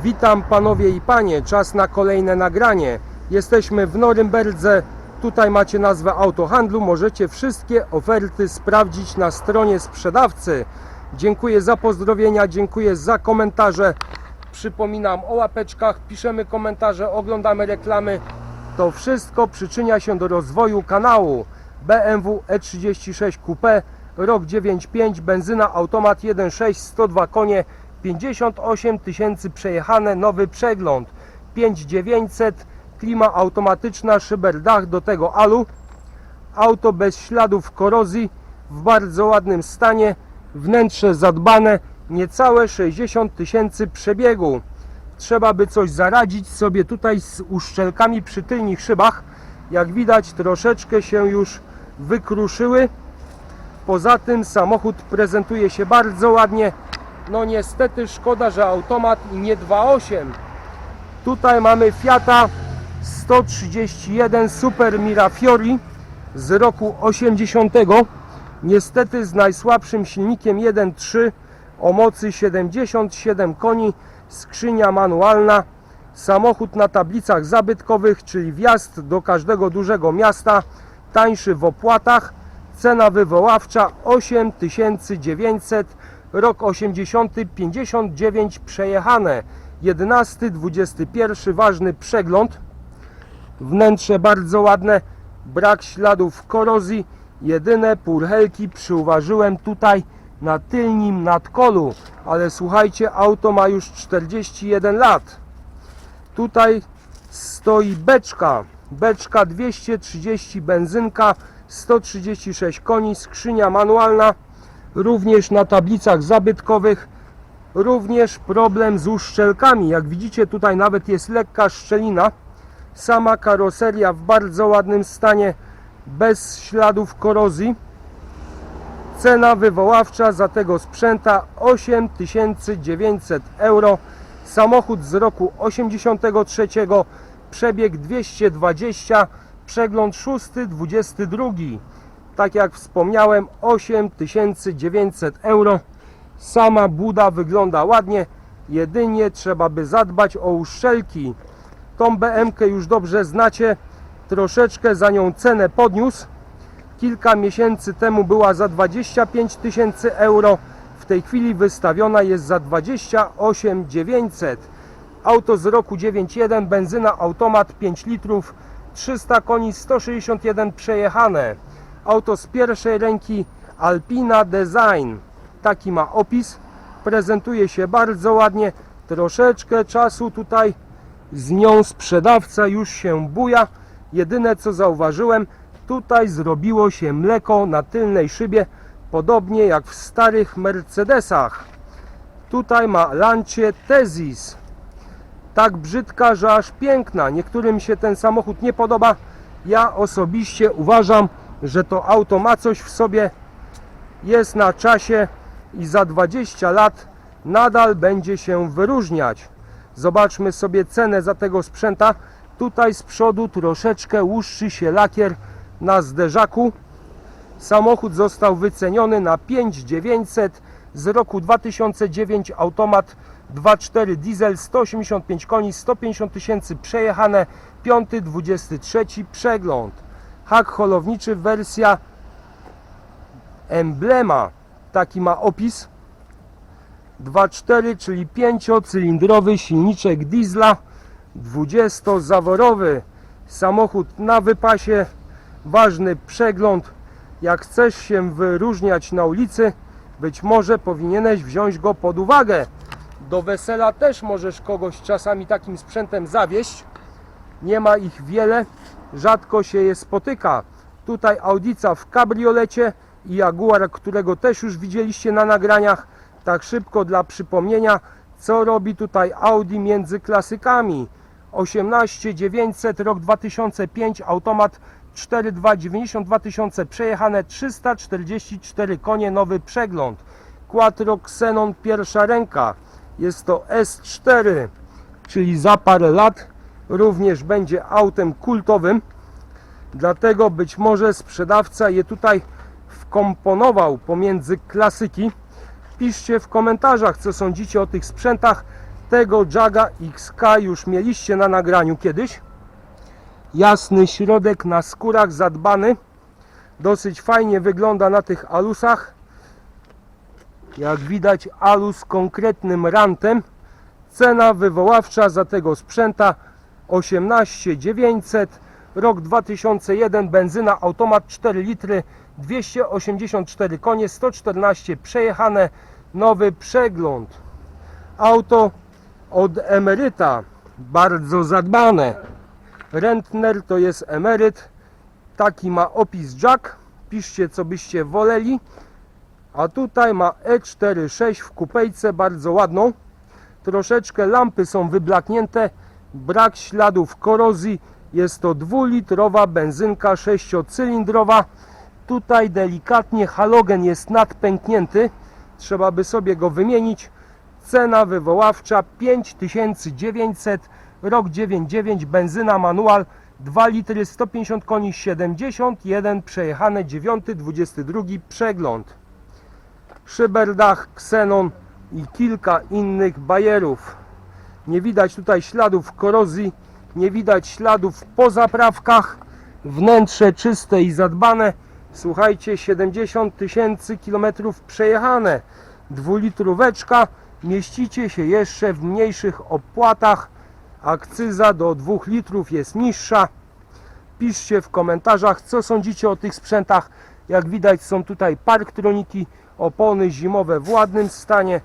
Witam panowie i panie, czas na kolejne nagranie. Jesteśmy w Norymberdze, tutaj macie nazwę autohandlu, możecie wszystkie oferty sprawdzić na stronie sprzedawcy. Dziękuję za pozdrowienia, dziękuję za komentarze. Przypominam o łapeczkach, piszemy komentarze, oglądamy reklamy. To wszystko przyczynia się do rozwoju kanału. BMW E36 Coupe, rok 95, benzyna, automat 1.6, 102 konie, 58 tysięcy przejechane, nowy przegląd, 5900, klima automatyczna, szyberdach, do tego alu, auto bez śladów korozji, w bardzo ładnym stanie, wnętrze zadbane, niecałe 60 tysięcy przebiegu. Trzeba by coś zaradzić sobie tutaj z uszczelkami przy tylnych szybach. Jak widać troszeczkę się już wykruszyły. Poza tym samochód prezentuje się bardzo ładnie. No niestety szkoda, że automat i nie 2.8. Tutaj mamy Fiata 131 Super Mirafiori z roku 80. Niestety z najsłabszym silnikiem 1.3 o mocy 77 koni, skrzynia manualna, samochód na tablicach zabytkowych, czyli wjazd do każdego dużego miasta, tańszy w opłatach, cena wywoławcza 8900, rok 80, 59 przejechane, 11, 21 ważny przegląd, wnętrze bardzo ładne, brak śladów korozji, jedyne purhelki przyuważyłem tutaj na tylnim nadkolu, ale słuchajcie, auto ma już 41 lat. Tutaj stoi beczka, beczka 230 benzynka, 136 koni, skrzynia manualna, również na tablicach zabytkowych, również problem z uszczelkami. Jak widzicie tutaj nawet jest lekka szczelina, sama karoseria w bardzo ładnym stanie, bez śladów korozji. Cena wywoławcza za tego sprzęta 8900 euro. Samochód z roku 83, przebieg 220, przegląd 622. Tak jak wspomniałem, 8900 euro. Sama buda wygląda ładnie, jedynie trzeba by zadbać o uszczelki. Tą BMK już dobrze znacie, troszeczkę za nią cenę podniósł. Kilka miesięcy temu była za 25 tysięcy euro, w tej chwili wystawiona jest za 28 900. Auto z roku 91, benzyna, automat 5 litrów, 300 koni, 161 przejechane. Auto z pierwszej ręki Alpina Design. Taki ma opis. Prezentuje się bardzo ładnie. Troszeczkę czasu tutaj z nią sprzedawca już się buja. Jedyne co zauważyłem, tutaj zrobiło się mleko na tylnej szybie, podobnie jak w starych Mercedesach. Tutaj ma Lancia Tezis. Tak brzydka, że aż piękna. Niektórym się ten samochód nie podoba. Ja osobiście uważam, że to auto ma coś w sobie, jest na czasie i za 20 lat nadal będzie się wyróżniać. Zobaczmy sobie cenę za tego sprzęta. Tutaj z przodu troszeczkę łuszczy się lakier na zderzaku. Samochód został wyceniony na 5900 z roku 2009 automat 2.4 diesel 185 koni 150 tysięcy przejechane 5 23 przegląd hak holowniczy wersja emblema. Taki ma opis. 2.4 czyli 5-cylindrowy silniczek diesla 20-zaworowy samochód na wypasie. Ważny przegląd. Jak chcesz się wyróżniać na ulicy być może powinieneś wziąć go pod uwagę. Do wesela też możesz kogoś czasami takim sprzętem zawieść. Nie ma ich wiele rzadko się je spotyka. Tutaj Audica w kabriolecie i Jaguar, którego też już widzieliście na nagraniach. Tak szybko dla przypomnienia co robi tutaj Audi między klasykami. 18900 rok 2005 automat 4.2 92 tysiące przejechane 344 konie nowy przegląd. Quattro Xenon pierwsza ręka. Jest to S4 czyli za parę lat również będzie autem kultowym dlatego być może sprzedawca je tutaj wkomponował pomiędzy klasyki piszcie w komentarzach co sądzicie o tych sprzętach Tego Jaga XK już mieliście na nagraniu kiedyś. Jasny środek na skórach zadbany. Dosyć fajnie wygląda na tych alusach. Jak widać alus konkretnym rantem. Cena wywoławcza za tego sprzęta 18 900. Rok 2001 benzyna automat 4 litry 284 konie 114 przejechane nowy przegląd. Auto od emeryta bardzo zadbane. Rentner to jest emeryt taki ma opis Jack piszcie co byście woleli. A tutaj ma E46 w kupejce bardzo ładną. Troszeczkę lampy są wyblaknięte brak śladów korozji. Jest to dwulitrowa benzynka sześciocylindrowa. Tutaj delikatnie halogen jest nadpęknięty. Trzeba by sobie go wymienić. Cena wywoławcza 5900 rok 99 benzyna manual. 2 litry 150 koni 71 przejechane 9 22 przegląd. Szyberdach Xenon i kilka innych bajerów nie widać tutaj śladów korozji nie widać śladów po zaprawkach. Wnętrze czyste i zadbane. Słuchajcie 70 tysięcy kilometrów przejechane. Dwulitróweczka. Mieścicie się jeszcze w mniejszych opłatach. Akcyza do 2 litrów jest niższa. Piszcie w komentarzach co sądzicie o tych sprzętach. Jak widać są tutaj parktroniki opony zimowe w ładnym stanie